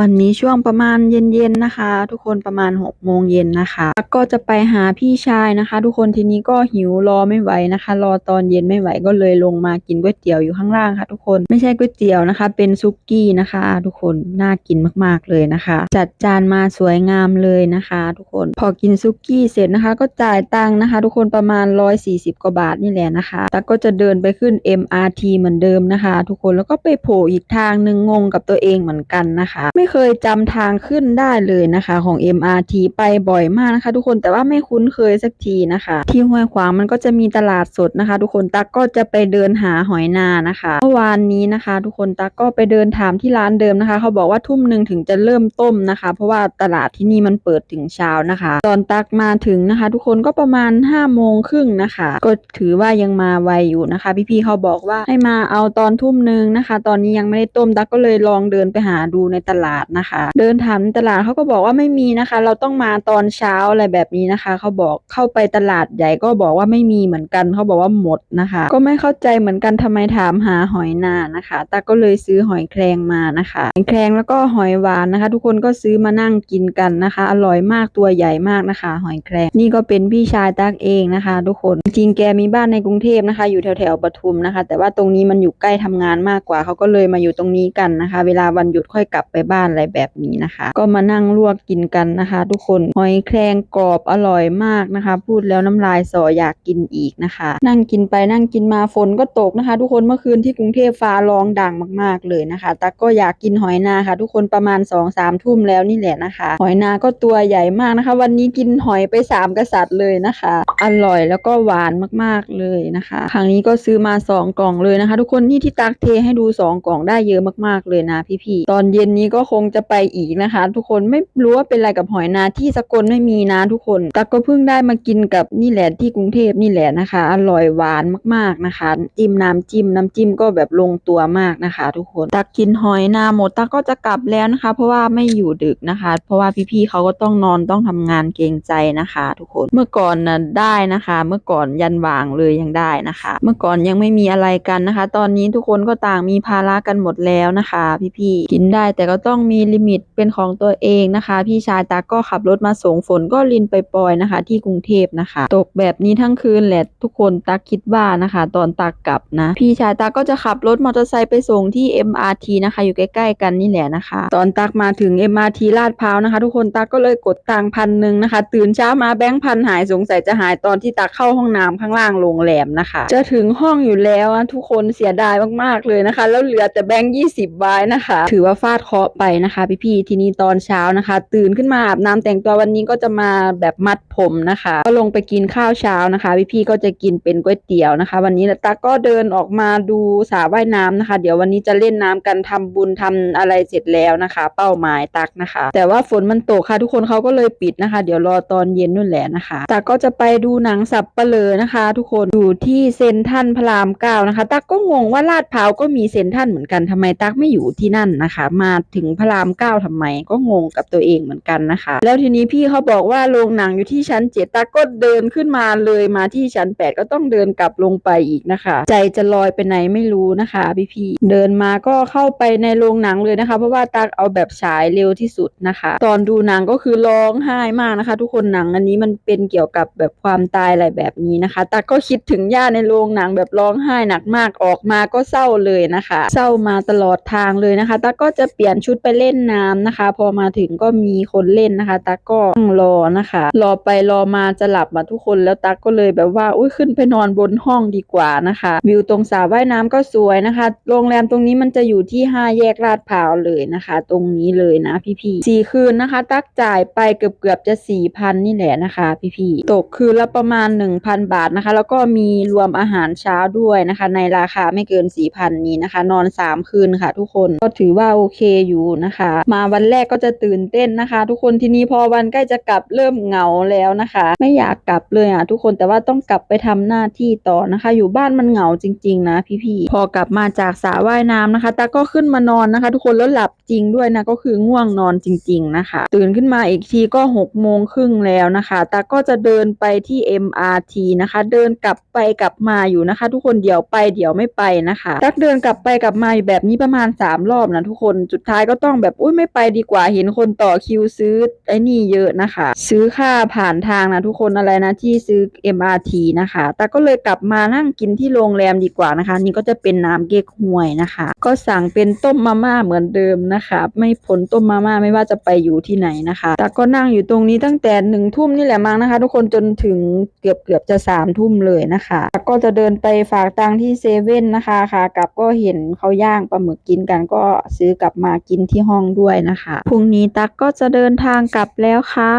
วันนี้ช่วงประมาณเย็นๆนะคะ ทุกคนประมาณ6โมงเย็นนะคะก็จะไปหาพี่ชายนะคะ ทุกคนทีนี้ก็หิวรอไม่ไหวนะคะ รอตอนเย็นไม่ไหวก็เลยลงมากินก๋วยเตี๋ยวอยู่ข้างล่างค่ะ ทุกคนไม่ใช่ก๋วยเตี๋ยวนะคะ เป็นซุกี้นะคะ ทุกคนน่ากินมากๆเลยนะคะ จัดจานมาสวยงามเลยนะคะ ทุกคนพอกินซุกี้เสร็จนะคะ ก็จ่ายตังค์นะคะ ทุกคนประมาณ 140กว่าบาทนี่แหละนะคะแต่ก็จะเดินไปขึ้น MRT เหมือนเดิมนะคะ ทุกคนแล้วก็ไปโผล่อีกทางหนึ่งงงกับตัวเองเหมือนกันนะคะไม่เคยจำทางขึ้นได้เลยนะคะ ของ MRT ไปบ่อยมากนะคะ ทุกคนแต่ว่าไม่คุ้นเคยสักทีนะคะ ที่ห้วยขวางมันก็จะมีตลาดสดนะคะ ทุกคนตักก็จะไปเดินหาหอยนานะคะเมื่อวานนี้นะคะ ทุกคนตักก็ไปเดินถามที่ร้านเดิมนะคะ เขาบอกว่าทุ่มหนึ่งถึงจะเริ่มต้มนะคะ เพราะว่าตลาดที่นี่มันเปิดถึงเช้านะคะ ตอนตักมาถึงนะคะ ทุกคนก็ประมาณ5้าโมงครึ่งนะคะ ก็ถือว่ายังมาไวอยู่นะคะ พี่ๆเขาบอกว่าให้มาเอาตอนทุ่มหนึ่งนะคะ ตอนนี้ยังไม่ได้ต้มตักก็เลยลองเดินไปหาดูในตลาดนะคะ เดินถามตลาดเขาก็บอกว่าไม่มีนะคะ เราต้องมาตอนเช้าอะไรแบบนี้นะคะเขาบอกเข้าไปตลาดใหญ่ก็บอกว่าไม่มีเหมือนกันเขาบอกว่าหมดนะคะ ก็ไม่เข้าใจเหมือนกันทำไมถามหาหอยนานะคะตาก็เลยซื้อหอยแครงมานะคะหอยแครงแล้วก็หอยหวานนะคะ ทุกคนก็ซื้อมานั่งกินกันนะคะ อร่อยมากตัวใหญ่มากนะคะ หอยแครงนี่ก็เป็นพี่ชายตักเองนะคะ ทุกคนจริงแกมีบ้านในกรุงเทพนะคะ อยู่แถวแถวปทุมนะคะ แต่ว่าตรงนี้มันอยู่ใกล้ทำงานมากกว่าเขาก็เลยมาอยู่ตรงนี้กันนะคะ เวลาวันหยุดค่อยกลับไปบ้านอะไรแบบนี้นะคะ ก็มานั่งลวกกินกันนะคะ ทุกคนหอยแครงกรอบอร่อยมากนะคะ พูดแล้วน้ำลายสออยากกินอีกนะคะ นั่งกินไปนั่งกินมาฝนก็ตกนะคะ ทุกคนเมื่อคืนที่กรุงเทพฟ้าร้องดังมาก ๆเลยนะคะแต่ก็อยากกินหอยนาค่ะ ทุกคนประมาณ2อสามทุ่มแล้วนี่แหละนะคะ หอยนาก็ตัวใหญ่มากนะคะ วันนี้กินหอยไปสามกษัตริย์เลยนะคะ อร่อยแล้วก็หวานมากๆเลยนะคะครั้งนี้ก็ซื้อมาสองกล่องเลยนะคะ ทุกคนนี่ที่ตักเทให้ดูสองกล่องได้เยอะมากๆเลยนะพี่ๆตอนเย็นนี้ก็คงจะไปอีกนะคะ ทุกคนไม่รู้ว่าเป็นอะไรกับหอยนาที่สกลไม่มีนะทุกคนตักก็เพิ่งได้มากินกับนี่แหละที่กรุงเทพนี่แหละนะคะ อร่อยหวานมากๆนะคะจิ้มน้ำจิ้มน้ำจิ้มก็แบบลงตัวมากนะคะ ทุกคนตักกินหอยนาหมดตักก็จะกลับแล้วนะคะ เพราะว่าไม่อยู่ดึกนะคะ เพราะว่าพี่ๆเขาก็ต้องนอนต้องทำงานเกรงใจนะคะ ทุกคนเมื่อก่อนนะได้นะคะ เมื่อก่อนยันวางเลยยังได้นะคะ เมื่อก่อนยังไม่มีอะไรกันนะคะ ตอนนี้ทุกคนก็ต่างมีภาระกันหมดแล้วนะคะ พี่ๆกินได้แต่ก็ต้องมีลิมิตเป็นของตัวเองนะคะ พี่ชายตาก็ขับรถมาส่งฝนก็ลินไปปล่อยนะคะ ที่กรุงเทพนะคะ ตกแบบนี้ทั้งคืนแหละทุกคนตาคิดว่านะคะ ตอนตากลับนะ พี่ชายตาก็จะขับรถมอเตอร์ไซค์ไปส่งที่ MRT นะคะ อยู่ใกล้ ๆ กันนี่แหละนะคะ ตอนตักมาถึง MRT ลาดพร้าวนะคะ ทุกคนตักก็เลยกดตังพันหนึ่งนะคะ ตื่นเช้ามาแบงค์พันหายสงสัยจะหายตอนที่ตักเข้าห้องน้ำข้างล่างโรงแรมนะคะ จะถึงห้องอยู่แล้วทุกคนเสียดายมากๆเลยนะคะ แล้วเหลือแต่แบงค์ยี่สิบใบนะคะ ถือว่าฟาดเคาะไปนะคะพี่ๆทีนี้ตอนเช้านะคะ ตื่นขึ้นมาอาบน้ำแต่งตัววันนี้ก็จะมาแบบมัดผมนะคะ ก็ลงไปกินข้าวเช้านะคะ พี่ๆก็จะกินเป็นก๋วยเตี๋ยวนะคะ วันนี้ตักก็เดินออกมาดูสระว่ายน้ำนะคะ เดี๋ยววันนี้จะเล่นน้ำกันทำบุญทำอะไรเสร็จแล้วนะคะ เป้าหมายตักนะคะ แต่ว่าฝนมันตกค่ะทุกคนเขาก็เลยปิดนะคะ เดี๋ยวรอตอนเย็นนู่นแหละนะคะตักก็จะไปดูหนังสับเปลอนะคะ ทุกคนอยู่ที่เซนทันพระรามเก้านะคะตักก็งงว่าลาดพร้าวก็มีเซนทันเหมือนกันทำไมตักไม่อยู่ที่นั่นนะคะ มาถึงพระรามเก้าทำไม ก็งงกับตัวเองเหมือนกันนะคะ แล้วทีนี้พี่เขาบอกว่าโรงหนังอยู่ที่ชั้นเจ็ดตักก็เดินขึ้นมาเลยมาที่ชั้นแปดก็ต้องเดินกลับลงไปอีกนะคะ ใจจะลอยไปไหนไม่รู้นะคะพี่ๆเดินมาก็เข้าไปในโรงหนังเลยนะคะ เพราะว่าตักเอาแบบฉายเร็วที่สุดนะคะ ตอนดูหนังก็คือร้องไห้มากนะคะ ทุกคนหนังอันนี้มันเป็นเกี่ยวกับแบบความตายอะไรแบบนี้นะคะตักก็คิดถึงย่าในโรงหนังแบบร้องไห้หนักมากออกมาก็เศร้าเลยนะคะ เศร้ามาตลอดทางเลยนะคะตักก็จะเปลี่ยนชุดไปเล่นน้ำนะคะ พอมาถึงก็มีคนเล่นนะคะตักก็นั่งรอนะคะ รอไปรอมาจะหลับมาทุกคนแล้วตั๊กก็เลยแบบว่าอุ้ยขึ้นไปนอนบนห้องดีกว่านะคะ วิวตรงสระว่ายน้ำก็สวยนะคะ โรงแรมตรงนี้มันจะอยู่ที่ห้าแยกลาดพร้าวเลยนะคะ ตรงนี้เลยนะพี่ๆสี่คืนนะคะ ตั๊กจ่ายไปเกือบเกือบๆจะสี่พันนี่แหละนะคะ พี่ๆตกคืนละประมาณหนึ่งพันบาทนะคะ แล้วก็มีรวมอาหารเช้าด้วยนะคะ ในราคาไม่เกินสี่พันนี้นะคะ นอนสามคืนค่ะ ทุกคนก็ถือว่าโอเคอยู่นะคะ มาวันแรกก็จะตื่นเต้นนะคะ ทุกคนทีนี้พอวันใกล้จะกลับเริ่มเหงาแล้วนะคะ ไม่อยากกลับเลยอะทุกคนแต่ว่าต้องกลับไปทำหน้าที่ต่อนะคะ อยู่บ้านมันเหงาจริง ๆ นะ พี่ๆพอกลับมาจากสระว่ายน้ำนะคะตาก็ขึ้นมานอนนะคะ ทุกคนแล้วหลับจริงด้วยนะก็คือง่วงนอนจริง ๆนะคะ ตื่นขึ้นมาอีกทีก็หกโมงครึ่งแล้วนะคะตาก็จะเดินไปที่ MRT นะคะ เดินกลับไปกลับมาอยู่นะคะ ทุกคนเดี๋ยวไปเดี๋ยวไม่ไปนะคะตักเดินกลับไปกลับมาอยู่แบบนี้ประมาณสามรอบนะทุกคนสุดท้ายก็ต้องแบบอุ้ยไม่ไปดีกว่าเห็นคนต่อคิวซื้อไอ้นี่เยอะนะคะ ซื้อค่าผ่านทางนะทุกคนอะไรนะที่ซื้อ MRT นะคะ แต่ก็เลยกลับมานั่งกินที่โรงแรมดีกว่านะคะ นี่ก็จะเป็นน้ำเก๊กฮวยนะคะ ก็สั่งเป็นต้มมาม่าเหมือนเดิมนะคะ ไม่พ้นต้มมาม่าไม่ว่าจะไปอยู่ที่ไหนนะคะ แต่ก็นั่งอยู่ตรงนี้ตั้งแต่หนึ่งทุ่มนี่แหละมั้งนะคะ ทุกคนจนถึงเกือบเกือบจะสามทุ่มเลยนะคะแล้วก็จะเดินไปฝากตังที่เซเว่นนะคะค่ะกลับก็เห็นเขาย่างปลาหมึกกินกันก็ซื้อกลับมากินที่ห้องด้วยนะคะ พรุ่งนี้ตักก็จะเดินทางกลับแล้วค่ะ